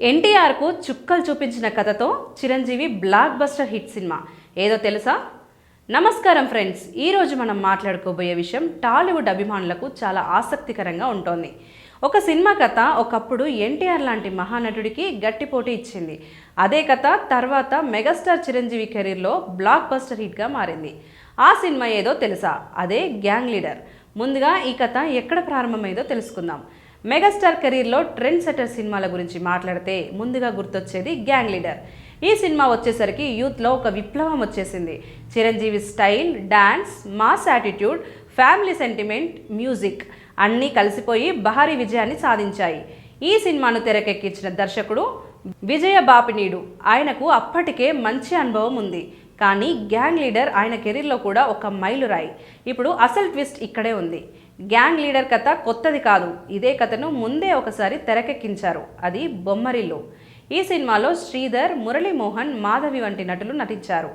ఎన్టీఆర్కు చుక్కలు చూపించిన కథతో Chiranjeevi block buster hit cinema. ఏదో తెలుసా? నమస్కారం ఫ్రెండ్స్. ఈరోజు మనం మాట్లాడుకోబోయే విషయం టాలీవుడ్ అభిమానులకు చాలా ఆసక్తికరంగా ఉంటుంది. ఒక సినిమా కథ ఒకప్పుడు ఎన్టీఆర్ లాంటి మహానటుడికి గట్టి పోటీ ఇచ్చింది. అదే కథ తర్వాత మెగాస్టార్ చిరంజీవి కెరీర్లో బ్లాక్ బస్టర్ హిట్గా మారింది. ఆ సినిమా ఏదో తెలుసా? అదే గ్యాంగ్ లీడర్. ముందుగా ఈ కథ ఎక్కడ ప్రారంభమైందో తెలుసుకుందాం. మెగాస్టార్ కెరీర్లో ట్రెండ్ సెటర్ సినిమాల గురించి మాట్లాడితే ముందుగా గుర్తొచ్చేది గ్యాంగ్ లీడర్. ఈ సినిమా వచ్చేసరికి యూత్లో ఒక విప్లవం వచ్చేసింది. Chiranjeevi style dance mass attitude family sentiment music అన్నీ కలిసిపోయి భారీ విజయాన్ని సాధించాయి. ఈ సినిమాను తెరకెక్కించిన దర్శకుడు విజయ బాపినీడు. ఆయనకు అప్పటికే మంచి అనుభవం ఉంది. కానీ గ్యాంగ్ లీడర్ ఆయన కెరీర్లో కూడా ఒక మైలురాయి. ఇప్పుడు అసలు ట్విస్ట్ ఇక్కడే ఉంది. గ్యాంగ్ లీడర్ కథ కొత్తది కాదు. ఇదే కథను ముందే ఒకసారి తెరకెక్కించారు. అది బొమ్మరిల్లు. ఈ సినిమాలో శ్రీధర్ మురళీమోహన్ మాధవి వంటి నటులు నటించారు.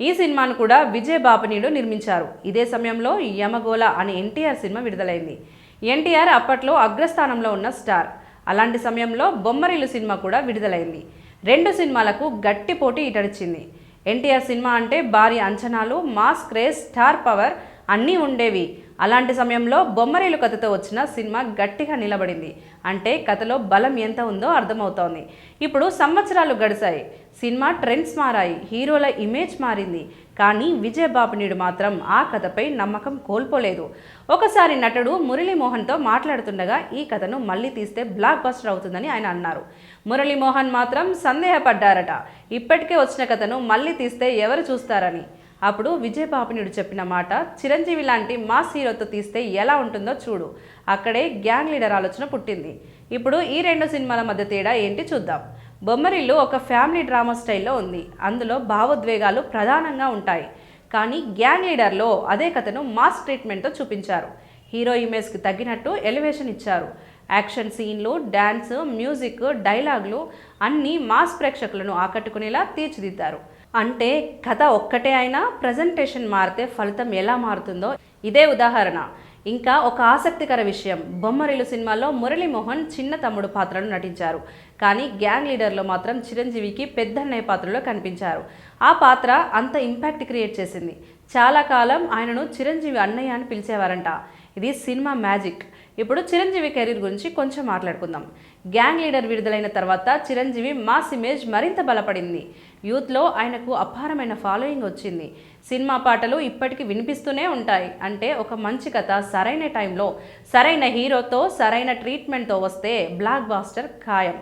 ఈ సినిమాను కూడా విజయ్ బాపనీడు నిర్మించారు. ఇదే సమయంలో యమగోళ అనే ఎన్టీఆర్ సినిమా విడుదలైంది. ఎన్టీఆర్ అప్పట్లో అగ్రస్థానంలో ఉన్న స్టార్. అలాంటి సమయంలో బొమ్మరిల్లు సినిమా కూడా విడుదలైంది. రెండు సినిమాలకు గట్టి పోటీ ఇటడిచింది ఎన్టీఆర్ సినిమా అంటే భారీ అంచనాలు మాస్ క్రేజ్ స్టార్ పవర్ అన్నీ ఉండేవి. అలాంటి సమయంలో బొమ్మరీలు కథతో వచ్చిన సినిమా గట్టిగా నిలబడింది. అంటే కథలో బలం ఎంత ఉందో అర్థమవుతోంది. ఇప్పుడు సంవత్సరాలు గడిచాయి సినిమా ట్రెండ్స్ మారాయి. హీరోల ఇమేజ్ మారింది. కానీ విజయ్ బాబునీడు మాత్రం ఆ కథపై నమ్మకం కోల్పోలేదు. ఒకసారి నటుడు మురళీమోహన్తో మాట్లాడుతుండగా ఈ కథను మళ్ళీ తీస్తే బ్లాక్ బస్టర్ అవుతుందని ఆయన అన్నారు. మురళీమోహన్ మాత్రం సందేహపడ్డారట. ఇప్పటికే వచ్చిన కథను మళ్ళీ తీస్తే ఎవరు చూస్తారని. అప్పుడు విజయ్ బాబునుడు చెప్పిన మాట చిరంజీవి లాంటి మాస్ హీరోతో తీస్తే ఎలా ఉంటుందో చూడు. అక్కడే గ్యాంగ్ లీడర్ ఆలోచన పుట్టింది. ఇప్పుడు ఈ రెండు సినిమాల మధ్య తేడా ఏంటి చూద్దాం. బొమ్మరిల్లు ఒక ఫ్యామిలీ డ్రామా స్టైల్లో ఉంది. అందులో భావోద్వేగాలు ప్రధానంగా ఉంటాయి. కానీ గ్యాంగ్ లీడర్లో అదే కథను మాస్ ట్రీట్మెంట్తో చూపించారు. హీరో ఇమేజ్కి తగ్గినట్టు ఎలివేషన్ ఇచ్చారు. యాక్షన్ సీన్లు డ్యాన్స్ మ్యూజిక్ డైలాగులు అన్నీ మాస్ ప్రేక్షకులను ఆకట్టుకునేలా తీర్చిదిద్దారు. అంటే కథ ఒక్కటే అయినా ప్రజెంటేషన్ మారితే ఫలితం ఎలా మారుతుందో ఇదే ఉదాహరణ. ఇంకా ఒక ఆసక్తికర విషయం. బొమ్మరిలు సినిమాలో మురళీమోహన్ చిన్న తమ్ముడు పాత్రను నటించారు. కానీ గ్యాంగ్ లీడర్లో మాత్రం చిరంజీవికి పెద్దన్నయ్య పాత్రలో కనిపించారు. ఆ పాత్ర అంత ఇంపాక్ట్ క్రియేట్ చేసింది. చాలా కాలం ఆయనను చిరంజీవి అన్నయ్య అని పిలిచేవారంట. ఇది సినిమా మ్యాజిక్. ఇప్పుడు చిరంజీవి కెరీర్ గురించి కొంచెం మాట్లాడుకుందాం. గ్యాంగ్ లీడర్ విడుదలైన తర్వాత చిరంజీవి మాస్ ఇమేజ్ మరింత బలపడింది. యూత్లో ఆయనకు అపారమైన ఫాలోయింగ్ వచ్చింది. సినిమా పాటలు ఇప్పటికీ వినిపిస్తూనే ఉంటాయి. అంటే ఒక మంచి కథ సరైన టైంలో సరైన హీరోతో సరైన ట్రీట్మెంట్తో వస్తే బ్లాక్ బాస్టర్ ఖాయం.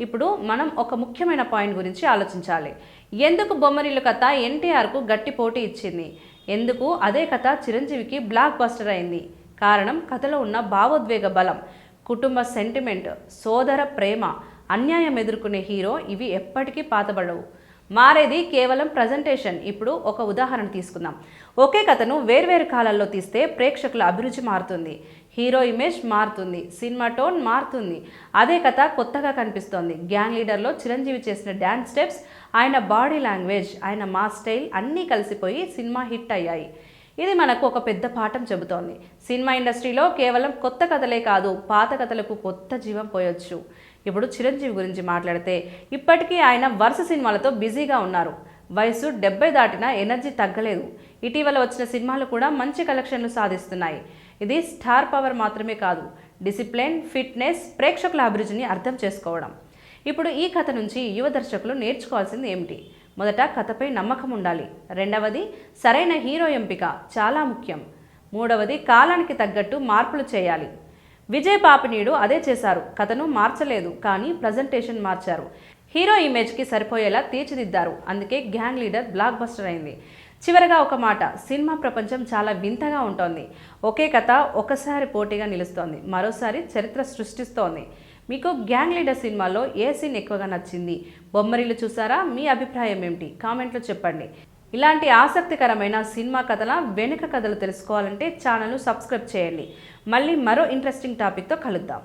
ఇప్పుడు మనం ఒక ముఖ్యమైన పాయింట్ గురించి ఆలోచించాలి. ఎందుకు బొమ్మరిల్లు కథ ఎన్టీఆర్కు గట్టి పోటీ ఇచ్చింది? ఎందుకు అదే కథ చిరంజీవికి బ్లాక్ బస్టర్ అయింది? కారణం కథలో ఉన్న భావోద్వేగ బలం కుటుంబ సెంటిమెంట్ సోదర ప్రేమ అన్యాయం ఎదుర్కొనే హీరో ఇవి ఎప్పటికీ పాతబడవు. మారేది కేవలం ప్రజెంటేషన్ ఇప్పుడు ఒక ఉదాహరణ తీసుకుందాం. ఒకే కథను వేర్వేరు కాలాల్లో తీస్తే ప్రేక్షకుల అభిరుచి మారుతుంది. హీరో ఇమేజ్ మారుతుంది. సినిమా టోన్ మారుతుంది. అదే కథ కొత్తగా కనిపిస్తోంది. గ్యాంగ్ లీడర్లో చిరంజీవి చేసిన డ్యాన్స్ స్టెప్స్ ఆయన బాడీ లాంగ్వేజ్ ఆయన మా స్టైల్ అన్నీ కలిసిపోయి సినిమా హిట్ అయ్యాయి. ఇది మనకు ఒక పెద్ద పాఠం చెబుతోంది. సినిమా ఇండస్ట్రీలో కేవలం కొత్త కథలే కాదు పాత కథలకు కొత్త జీవం పోయొచ్చు. ఇప్పుడు చిరంజీవి గురించి మాట్లాడితే ఇప్పటికీ ఆయన వరుస సినిమాలతో బిజీగా ఉన్నారు. వయసు డెబ్బై దాటినా ఎనర్జీ తగ్గలేదు. ఇటీవల వచ్చిన సినిమాలు కూడా మంచి కలెక్షన్లు సాధిస్తున్నాయి. ఇది స్టార్ పవర్ మాత్రమే కాదు డిసిప్లిన్ ఫిట్నెస్ ప్రేక్షకుల అభిరుచిని అర్థం చేసుకోవడం. ఇప్పుడు ఈ కథ నుంచి యువ దర్శకులు నేర్చుకోవాల్సింది ఏమిటి? మొదట కథపై నమ్మకం ఉండాలి. రెండవది సరైన హీరో ఎంపిక చాలా ముఖ్యం. మూడవది కాలానికి తగ్గట్టు మార్పులు చేయాలి. విజయ్ పాపినీడు అదే చేశారు. కథను మార్చలేదు కానీ ప్రజెంటేషన్ మార్చారు. హీరో ఇమేజ్కి సరిపోయేలా తీర్చిదిద్దారు. అందుకే గ్యాంగ్ లీడర్ బ్లాక్ బస్టర్ అయింది. చివరగా ఒక మాట సినిమా ప్రపంచం చాలా వింతగా ఉంటుంది. ఒకే కథ ఒకసారి పోటీగా నిలుస్తోంది. మరోసారి చరిత్ర సృష్టిస్తోంది. మీకు గ్యాంగ్ లీడర్ సినిమాలో ఏ సీన్ ఎక్కువగా నచ్చింది? బొమ్మరిల్లు చూసారా? మీ అభిప్రాయం ఏమిటి? కామెంట్లో చెప్పండి. ఇలాంటి ఆసక్తికరమైన సినిమా కథల వెనుక కథలు తెలుసుకోవాలంటే ఛానల్ను సబ్స్క్రైబ్ చేయండి. మళ్ళీ మరో ఇంట్రెస్టింగ్ టాపిక్తో కలుద్దాం.